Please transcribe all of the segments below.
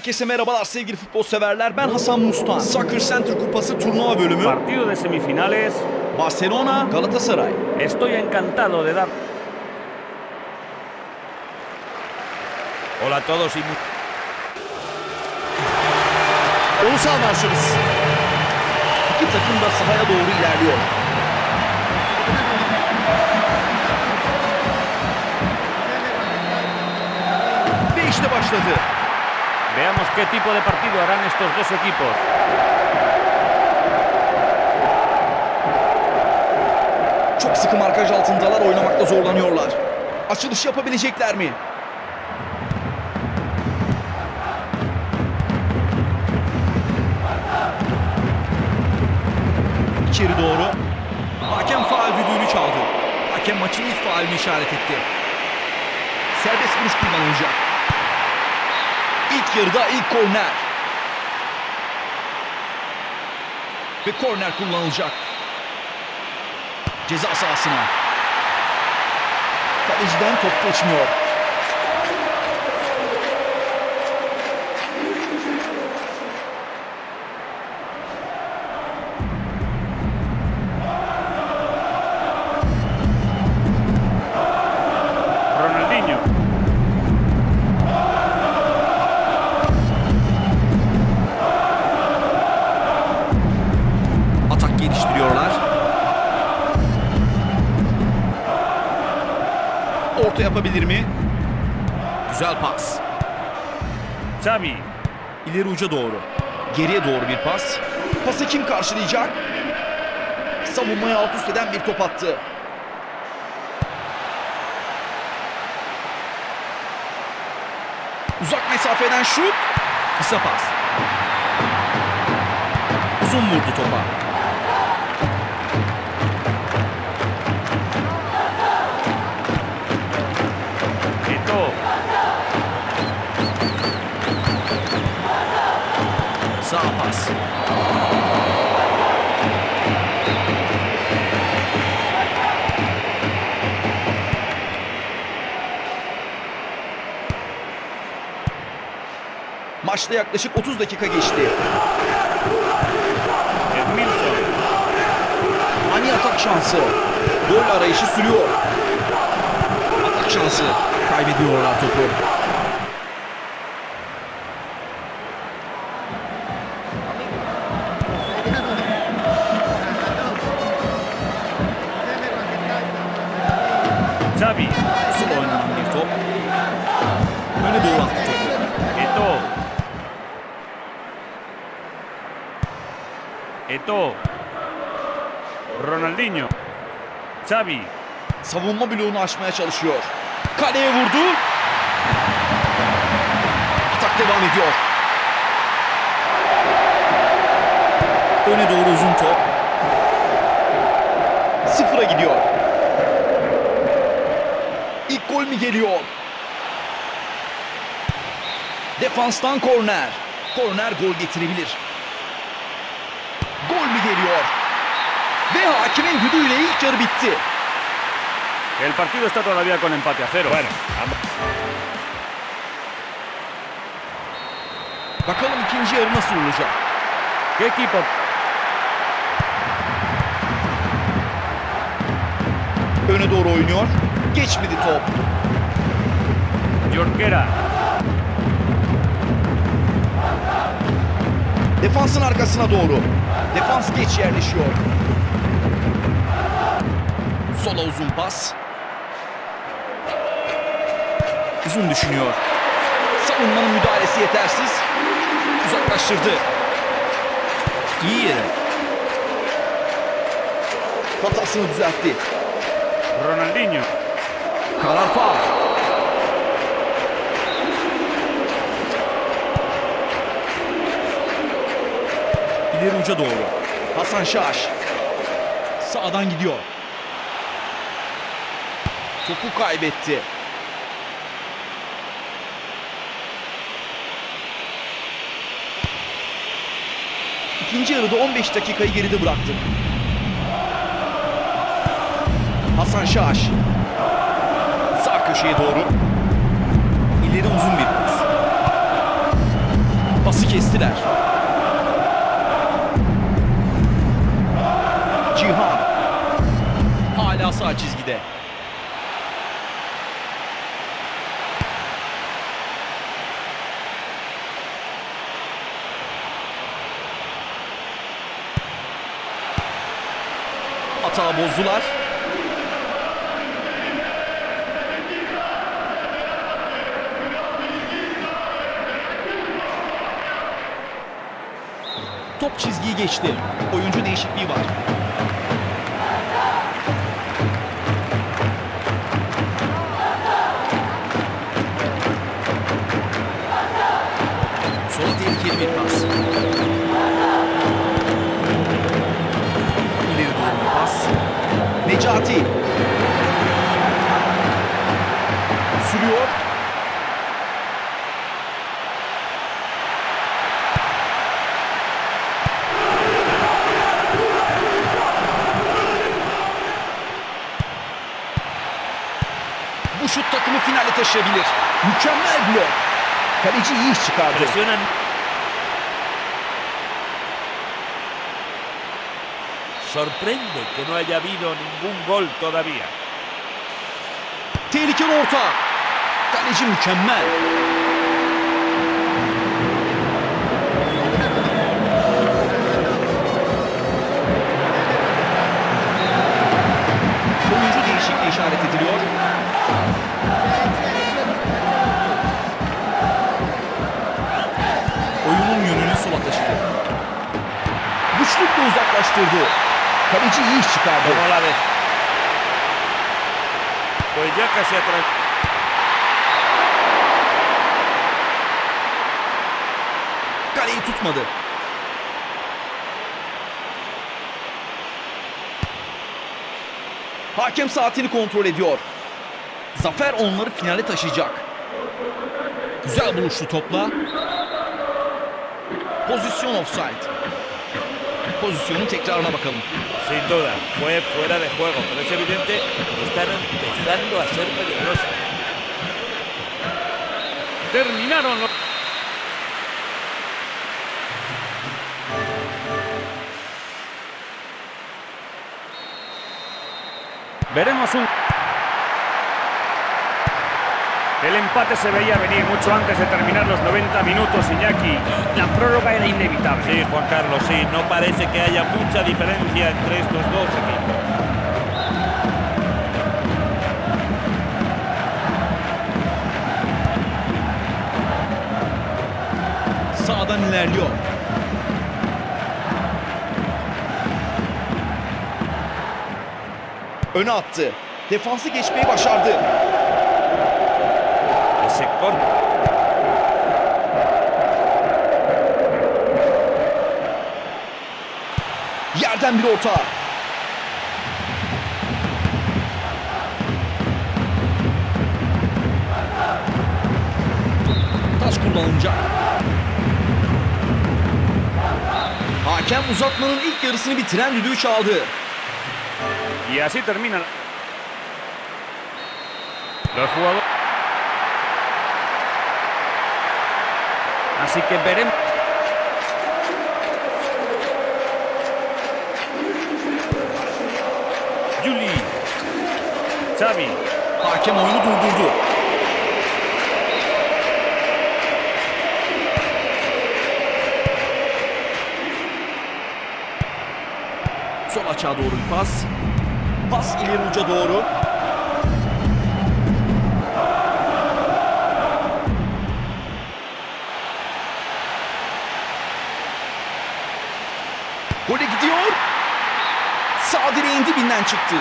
Herkese merhabalar sevgili futbol severler. Ben Hasan Mustan. Soccer Center Kupası turnuva bölümü. Partido de semifinales. Barcelona, Galatasaray. Estoy encantado de dar. Hola a todos y Ulusal marşımız. İki takım da sahaya doğru ilerliyor. Ve işte başladı. Veamos qué tipo de partido harán estos dos equipos. Çok sıkı markaj altındalar oynamakta zorlanıyorlar. Açılış yapabilecekler mi? İçeri doğru. Hakem faal düdüğünü çaldı. Hakem maçın ilk faalini işaret etti. Serbest vuruş kullanılacak. İlk yarıda ilk korner. Ve korner kullanılacak. Ceza sahasına. Kaleciden top geçmiyor. Orta yapabilir mi? Güzel pas. Xavi. İleri uca doğru. Geriye doğru bir pas. Pası kim karşılayacak? Savunmayı alt üst eden bir top attı. Uzak mesafeden şut. Kısa pas. Uzun vurdu topa. Maçta yaklaşık 30 dakika geçti. Edmilson. Ani atak şansı. Gol arayışı sürüyor. Atak şansı. Kaybediyorlar topu. Xavi. Eto'o. Ronaldinho. Xavi. Savunma bloğunu aşmaya çalışıyor. Kaleye vurdu. Atak devam ediyor. Öne doğru uzun top. Sıfıra gidiyor. İlk gol mü geliyor? Defanstan korner. Korner gol getirebilir. Gol mü geliyor? Ve hakimin düdüğüyle ilk yarı bitti. El partido está todavía con empate a cero. Bueno. Bakalım ikinci yarı nasıl olacak? ¿Qué equipo? Öne doğru oynuyor. Geçmedi top. Jorquera. Defansın arkasına doğru. Defans geç yerleşiyor. Sola uzun pas. Uzun düşünüyor. Savunmanın müdahalesi yetersiz. Uzaklaştırdı. İyi yere. Hatasını düzeltti. Ronaldinho. Karar faul. İleri uca doğru. Hasan Şaş. Sağdan gidiyor. Topu kaybetti. İkinci yarıda 15 dakikayı geride bıraktık. Hasan Şaş. Sağ köşeye doğru. İleri uzun bir pas. Pası kestiler. Cihan. Hala sağ çizgide. Hata bozdular. Top çizgiyi geçti. Oyuncu değişikliği var. Necati. Sürüyor. Bu şut takımı finale taşıyabilir. Mükemmel blok. Kaleci iyi iş çıkardı. Presionan. Sorprende que no haya habido ningún gol todavía. Tehlikeli orta. Kaleci mükemmel. Oyuncu değişikliği işaret ediliyor. Oyunun yönünü sola taşıdı. Güçlükle uzaklaştırdı. Kaleci iyi iş çıkardı. Pues ya casi atrás. Kaleyi tutmadı. Hakem saatini kontrol ediyor. Zafer onları finale taşıyacak. Güzel buluştu topla. Pozisyon offside. Pozisyonun tekrarına bakalım. Sin duda, fue fuera de juego, pero es evidente que están empezando a ser peligrosos. Terminaron los... Veremos un... El empate se veía venir mucho antes de terminar los 90 minutos, Iñaki. La prórroga era inevitable. Sí, Juan Carlos, sí. No parece que haya mucha diferencia entre estos dos equipos. Sağdan ilerliyor. Öne attı. Defansı geçmeyi başardı. Corte. Yerden bir orta. Taş kullanılacak. Hakem uzatmanın ilk yarısını bitiren düdüğü çaldı. Y así termina. Los jugadores. Así que veremos. Juli. Xavi. Hakem oyunu durdurdu. Sol açığa doğru bir pas. Pas ileri uca doğru. Gole gidiyor. Sağ direğin dibinden çıktı.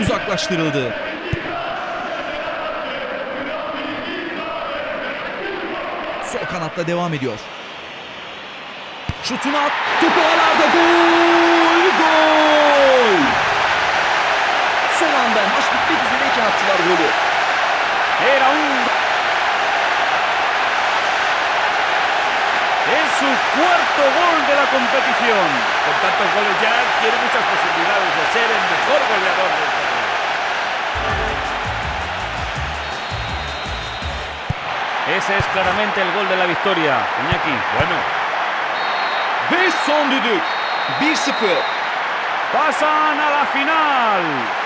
Uzaklaştırıldı. Sol kanatta devam ediyor. Şutunu at. Topu ağlarda gol! Gol! Attılar golü. Era un. Es su cuarto gol de la competición. Con tantos goles ya tiene muchas posibilidades de ser el mejor goleador del torneo. Ese es claramente el gol de la victoria. Iñaki, bueno, Ve son düdük. 1-0. pasan a la final.